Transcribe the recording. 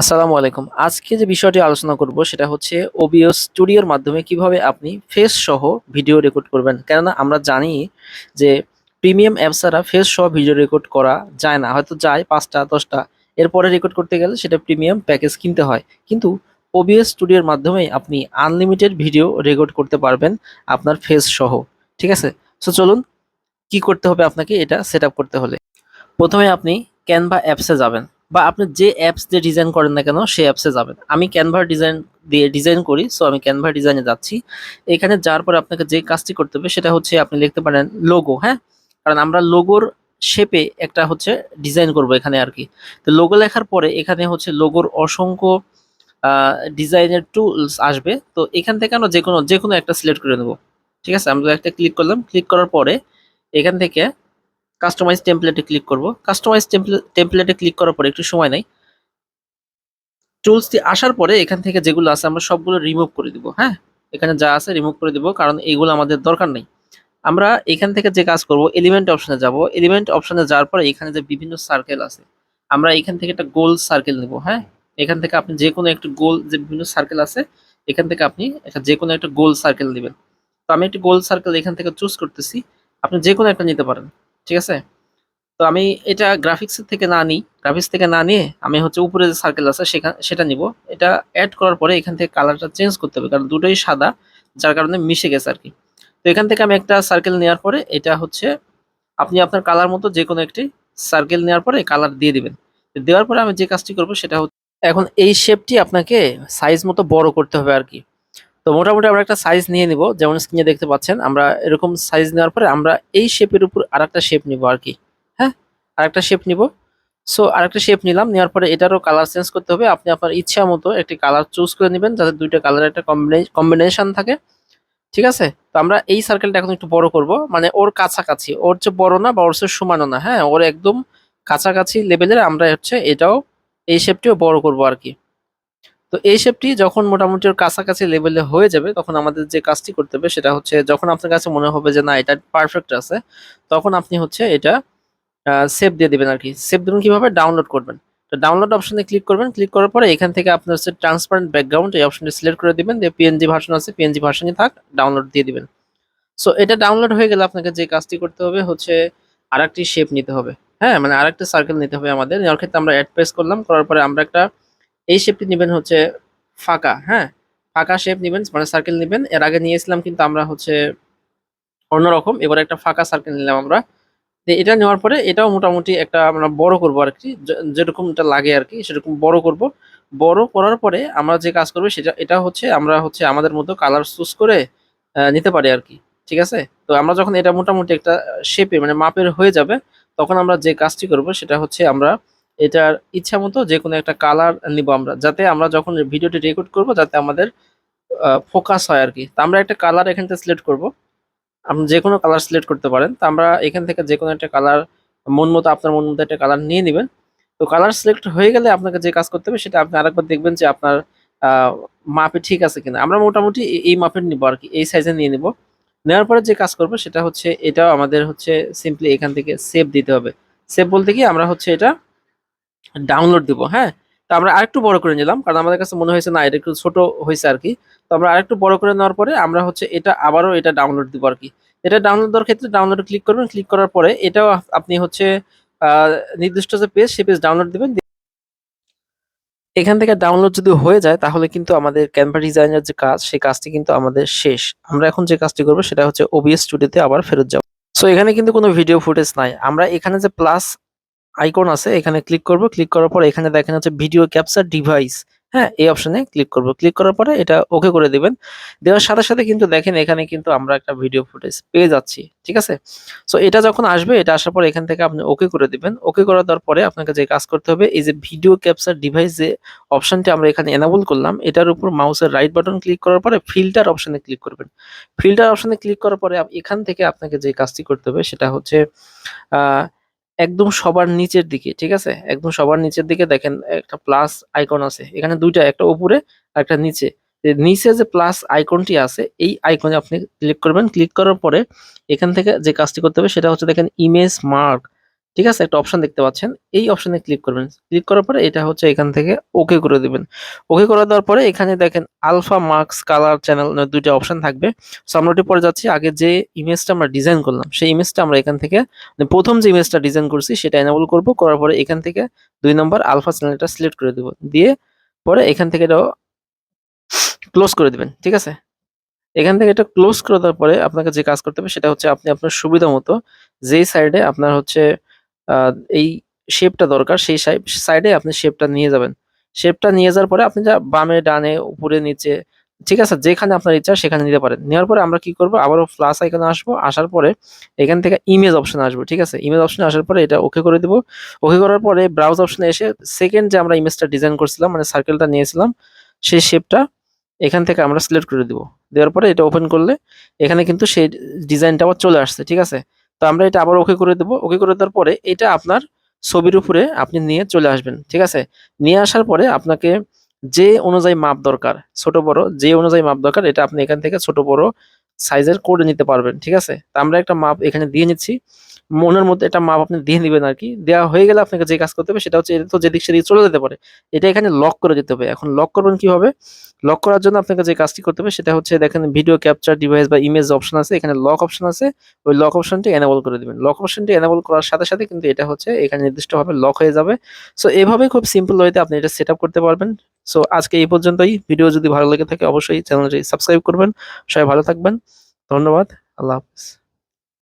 আসসালামু আলাইকুম। আজকে যে বিষয়টি আলোচনা করব সেটা হচ্ছে ওবিও স্টুডিওর মাধ্যমে কীভাবে আপনি ফেস সহ ভিডিও রেকর্ড করবেন। কেননা আমরা জানি যে প্রিমিয়াম অ্যাপস ছাড়া ফেস সহ ভিডিও রেকর্ড করা যায় না। হয়তো যায় পাঁচটা, দশটা। এরপরে রেকর্ড করতে গেলে সেটা প্রিমিয়াম প্যাকেজ কিনতে হয়। কিন্তু ওবিএস স্টুডিওর মাধ্যমে আপনি আনলিমিটেড ভিডিও রেকর্ড করতে পারবেন আপনার ফেস সহ। ঠিক আছে? সো চলুন কি করতে হবে আপনাকে এটা সেট করতে হলে। প্রথমে আপনি ক্যানভা অ্যাপসে যাবেন। বা আপনি যে অ্যাপস দিয়ে ডিজাইন করেন না কেন, সেই অ্যাপসে যাবেন। আমি ক্যানভার ডিজাইন দিয়ে ডিজাইন করি সো আমি ক্যানভার ডিজাইনে যাচ্ছি। এখানে যাওয়ার পরে আপনাকে যে কাজটি করতে হবে, সেটা হচ্ছে আপনি লিখতে পারেন লোগো হ্যাঁ? কারণ আমরা লোগোর শেপে একটা হচ্ছে ডিজাইন করব এখানে আর কি। তো লোগো লেখার পরে এখানে হচ্ছে লোগোর অসংখ্য ডিজাইনের টুলস আসবে। তো এখান থেকে আমরা যে কোনো যে কোনো একটা সিলেক্ট করে নেব। ঠিক আছে? আমরা একটা ক্লিক করলাম ক্লিক করার পরে এখান থেকে কাস্টমাইজ টেমপ্লেটে ক্লিক করব। কাস্টমাইজ টেমপ্লেটে ক্লিক করার পরে একটু সময় নেই। টুলসটি আসার পরে এখান থেকে যেগুলো আছে আমরা সবগুলো রিমুভ করে দিব হ্যাঁ? এখানে যা আছে রিমুভ করে দিব, কারণ এগুলো আমাদের দরকার নেই। আমরা এখান থেকে যে কাজ করব এলিমেন্ট অপশনে যাব। এলিমেন্ট অপশনে যাওয়ার পরে এখানে যে বিভিন্ন সার্কেল আছে, আমরা এখান থেকে একটা গোল সার্কেল নিব হ্যাঁ? এখান থেকে আপনি যে কোনো একটা গোল যে বিভিন্ন সার্কেল আছে, এখান থেকে আপনি একটা, যে কোনো একটা গোল সার্কেল নেবেন। তো আমি একটা গোল সার্কেল এখান থেকে চুজ করতেছি। আপনি যে কোনো একটা নিতে পারেন। ঠিক আছে? তো আমি এটা গ্রাফিক্সের থেকে না নিই গ্রাফিক্স থেকে না নিয়ে আমি হচ্ছে উপরে যে সার্কেল আছে সেখানে, সেটা নিব। এটা অ্যাড করার পরে এখান থেকে কালারটা চেঞ্জ করতে হবে, কারণ দুটোই সাদা, যার কারণে মিশে গেছে আর কি তো এখান থেকে আমি একটা সার্কেল নেওয়ার পরে এটা হচ্ছে, আপনি আপনার কালার মতো যে কোনো একটি সার্কেল নেওয়ার পরে কালার দিয়ে দিবেন। দেওয়ার পরে আমি যে কাজটি করব সেটা হচ্ছে, এখন এই শেপটি আপনাকে সাইজ মতো বড় করতে হবে আর কি মোটামুটি আমরা একটা সাইজ নিয়ে নিব। যেমন স্ক্রিনে দেখতে পাচ্ছেন, আমরা এরকম সাইজ নেওয়ার পরে আমরা এই শেপের উপর আরেকটা শেপ নিব আর কি। হ্যাঁ? আর একটা শেপ নিব। সো আরেকটা শেপ নিলাম, নেওয়ার পরে এটারও কালার চেঞ্জ করতে হবে। আপনি আপনার ইচ্ছা মতো একটি কালার চুজ করে নেবেন, যাতে দুইটা কালারের একটা কম্বিনেশন থাকে। ঠিক আছে? তো আমরা এই সার্কেলটা এখন একটু বড় করব। মানে ওর কাছাকাছি, ওর যে বড় না বা ওর চেয়ে সমানও না। হ্যাঁ ওর একদম কাছাকাছি লেভেলের আমরা হচ্ছে এটাও এই শেপটিও বড় করব আর কি। তো এই শেপটি যখন মোটামুটি ওর কাছাকাছি লেভেলে হয়ে যাবে, তখন আমাদের যে কাজটি করতে হবে সেটা হচ্ছে যখন আপনার কাছে মনে হবে যে না, এটা পারফেক্ট আছে, তখন আপনি হচ্ছে এটা সেভ দিয়ে দিবেন আর কি সেভ দেবেন কীভাবে? ডাউনলোড করবেন। তো ডাউনলোড অপশনে ক্লিক করবেন। ক্লিক করার পরে এখান থেকে আপনার হচ্ছে ট্রান্সপারেন্ট ব্যাকগ্রাউন্ড এই অপশনটি সিলেক্ট করে দিবেন। দিয়ে পিএনজি ভার্সন আছে পিএনজি ভার্সনই থাক ডাউনলোড দিয়ে দিবেন। সো এটা ডাউনলোড হয়ে গেলে আপনাকে যে কাজটি করতে হবে হচ্ছে আরেকটি শেপ নিতে হবে। হ্যাঁ মানে আরেকটা সার্কেল নিতে হবে আমাদের। নেওয়ার ক্ষেত্রে আমরা অ্যাড প্রেস করলাম। করার পরে আমরা একটা এই শেপটি নেবেন হচ্ছে ফাঁকা হ্যাঁ? ফাঁকা শেপ নেবেন মানে সার্কেল নেবেন। এর আগে নিয়েছিলাম কিন্তু আমরা হচ্ছে অন্যরকম, এবার একটা ফাঁকা সার্কেল নিলাম আমরা। এটা নেওয়ার পরে এটাও মোটামুটি একটা আমরা বড় করব আর কি, যে- যেরকমটা লাগে আর কি, সেরকম বড় করব। বড় করার পরে আমরা যে কাজ করব সেটা, এটা হচ্ছে আমরা হচ্ছে আমাদের মতো কালার চুজ করে নিতে পারি আর কি, ঠিক আছে? তো আমরা যখন এটা মোটামুটি একটা শেপে মানে মাপের হয়ে যাবে, তখন আমরা যে কাজটি করব সেটা হচ্ছে আমরা এটার ইচ্ছা মতো যে কোনো একটা কালার নিব আমরা, যাতে আমরা যখন ভিডিওটি রেকর্ড করব, যাতে আমাদের ফোকাস হয় আর কি। তো আমরা একটা কালার এখান থেকে সিলেক্ট করব। আপনি যে কোনো কালার সিলেক্ট করতে পারেন। তো আমরা এখান থেকে যে কোনো একটা কালার মন মতো আপনার মন মতো একটা কালার নিয়ে নেবেন। তো কালার সিলেক্ট হয়ে গেলে আপনাকে যে কাজ করতে হবে, সেটা আপনি আরেকবার দেখবেন যে আপনার মাপে ঠিক আছে কিনা। আমরা মোটামুটি এই মাপের নিব আর কি, এই সাইজে নিয়ে নিব। নেওয়ার পরে যে কাজ করব, সেটা হচ্ছে, এটাও আমাদের হচ্ছে সিম্পলি এখান থেকে সেভ দিতে হবে। সেভ বলতে কি, আমরা হচ্ছে এটা ডাউনলোড দিব হ্যাঁ? তো আমরা আরেকটু বড় করে নিলাম, কারণ আমাদের কাছে মনে হয়েছে, না, এটা একটু ছোট হয়েছে আর কি। তো আমরা আরেকটু বড় করে নেওয়ার পরে আমরা হচ্ছে এটা আবারও এটা ডাউনলোড দিব আর কি। এটা ডাউনলোড দেওয়ার ক্ষেত্রে ডাউনলোড ক্লিক করবেন ক্লিক করার পরে এটাও আপনি হচ্ছে নির্দিষ্ট যে পেজ সেই পেজ ডাউনলোড দিবেন। এখান থেকে ডাউনলোড যদি হয়ে যায়, তাহলে কিন্তু আমাদের ক্যানভা ডিজাইনের যে কাজ, সেই কাজটি কিন্তু আমাদের শেষ। আমরা এখন যে কাজটি করব, সেটা হচ্ছে ওবিএস স্টুডিওতে আবার ফেরত যাব। সো এখানে কিন্তু কোনো ভিডিও ফুটেজ নাই। আমরা এখানে যে প্লাস আইকন আছে, এখানে ক্লিক করব। ক্লিক করার পর এখানে দেখেন হচ্ছে ভিডিও ক্যাপচার ডিভাইস হ্যাঁ এই অপশনে ক্লিক করব। ক্লিক করার পরে এটা ওকে করে দিবেন। দেওয়ার সাথে সাথে কিন্তু দেখেন এখানে কিন্তু আমরা একটা ভিডিও ফুটেজ পেয়ে যাচ্ছি, ঠিক আছে? সো এটা যখন আসবে, এটা আসার পর এখান থেকে আপনি ওকে করে দিবেন। ওকে করে দেওয়ার পরে আপনাকে যে কাজ করতে হবে, এই যে ভিডিও ক্যাপচার ডিভাইস যে অপশনটি আমরা এখানে এনাবল করলাম, এটার উপর মাউসের রাইট বাটন ক্লিক করার পরে ফিল্টার অপশনে ক্লিক করবেন। ফিল্টার অপশনে ক্লিক করার পরে এখান থেকে আপনাকে যে কাজটি করতে হবে, সেটা হচ্ছে, আহ একদম সবার নিচের দিকে, ঠিক আছে? একদম সবার নিচের দিকে দেখেন একটা প্লাস আইকন আছে। এখানে দুইটা, একটা উপরে আর একটা নিচে। নিচে যে প্লাস আইকনটি আছে, এই আইকনে আপনি ক্লিক করবেন। ক্লিক করার পরে এখান থেকে যে কাজটি করতে হবে সেটা হচ্ছে দেখেন ইমেজ মার্ক ঠিক আছে? একটা অপশন দেখতে পাচ্ছেন। এই অপশনে ক্লিক করবেন। ক্লিক করার পরে এটা হচ্ছে এখান থেকে ওকে করে দিবেন। ওকে করে দেওয়ার পরে এখানে দেখেন আলফা মার্কস কালার চ্যানেল দুইটা অপশন থাকবে। সো আমরা ওটি পরে যাচ্ছি। আগে যে ইমেজটা আমরা ডিজাইন করলাম, সেই ইমেজটা আমরা এখান থেকে মানে প্রথম যে ইমেজটা ডিজাইন করছি, সেটা এনাবল করব। করার পরে এখান থেকে দুই নম্বর আলফা চ্যানেলটা সিলেক্ট করে দিব। দিয়ে পরে এখান থেকে এটাও ক্লোজ করে দিবেন। ঠিক আছে? এখান থেকে এটা ক্লোজ করে দেওয়ার পরে আপনাকে যে কাজ করতে হবে, সেটা হচ্ছে আপনি আপনার সুবিধা মতো যেই সাইডে আপনার হচ্ছে এই শেপটা দরকার, সেই সাইডে আপনি শেপটা নিয়ে যাবেন। শেপটা নিয়ে যাওয়ার পরে আপনি যা বামে, ডানে, উপরে, নিচে, ঠিক আছে? যেখানে আপনার ইচ্ছা সেখানে নিতে পারেন। নেওয়ার পরে আমরা কি করব? আবারও প্লাস আইকনে আসব। আসার পরে এখান থেকে ইমেজ অপশন আসব, ঠিক আছে? ইমেজ অপশনে আসার পরে এটা ওকে করে দিব। ওকে করার পরে ব্রাউজ অপশনে এসে সেকেন্ড যে আমরা ইমেজটা ডিজাইন করছিলাম মানে সার্কেলটা নিয়েছিলাম, সেই শেপটা এখান থেকে আমরা সিলেক্ট করে দিব। দেওয়ার পরে এটা ওপেন করলে এখানে কিন্তু সেই ডিজাইনটা আবার চলে আসছে, ঠিক আছে? তো আমরা এটা আবার ওকে করে দেবো। ওকে করে দেওয়ার পরে এটা আপনার ছবির উপরে আপনি নিয়ে চলে আসবেন, ঠিক আছে? নিয়ে আসার পরে আপনাকে যে অনুযায়ী মাপ দরকার, ছোট, বড়, যে অনুযায়ী মাপ দরকার, এটা আপনি এখান থেকে ছোট, বড় সাইজের করে নিতে পারবেন, ঠিক আছে? তো আমরা একটা মাপ এখানে দিয়ে নিচ্ছি। মনের মধ্যে একটা মাপ আপনি দিয়ে নেবেন আর কি দেওয়া হয়ে গেলে আপনাকে যে কাজ করতে হবে সেটা হচ্ছে তো যেদিক সেদিক চলে যেতে পারে। এটা এখানে লক করে দিতে হবে। এখন লক করবেন কীভাবে? লক করার জন্য আপনাকে যে কাজটি করতে হবে সেটা হচ্ছে দেখেন ভিডিও ক্যাপচার ডিভাইস বা ইমেজ অপশন আছে। এখানে লক অপশন আছে। ওই লক অপশনটি এনেবল করে দিবেন। লক অপশনটি এনেবল করার সাথে সাথে কিন্তু এটা হচ্ছে এখানে নির্দিষ্টভাবে লক হয়ে যাবে। সো এভাবে খুব সিম্পল ওয়েতে আপনি এটা সেট করতে পারবেন। সো আজকে এই পর্যন্তই। ভিডিও যদি ভালো লেগে থাকে অবশ্যই চ্যানেলটি সাবস্ক্রাইব করবেন। সবাই ভালো থাকবেন। ধন্যবাদ। আল্লাহ হাফিজ।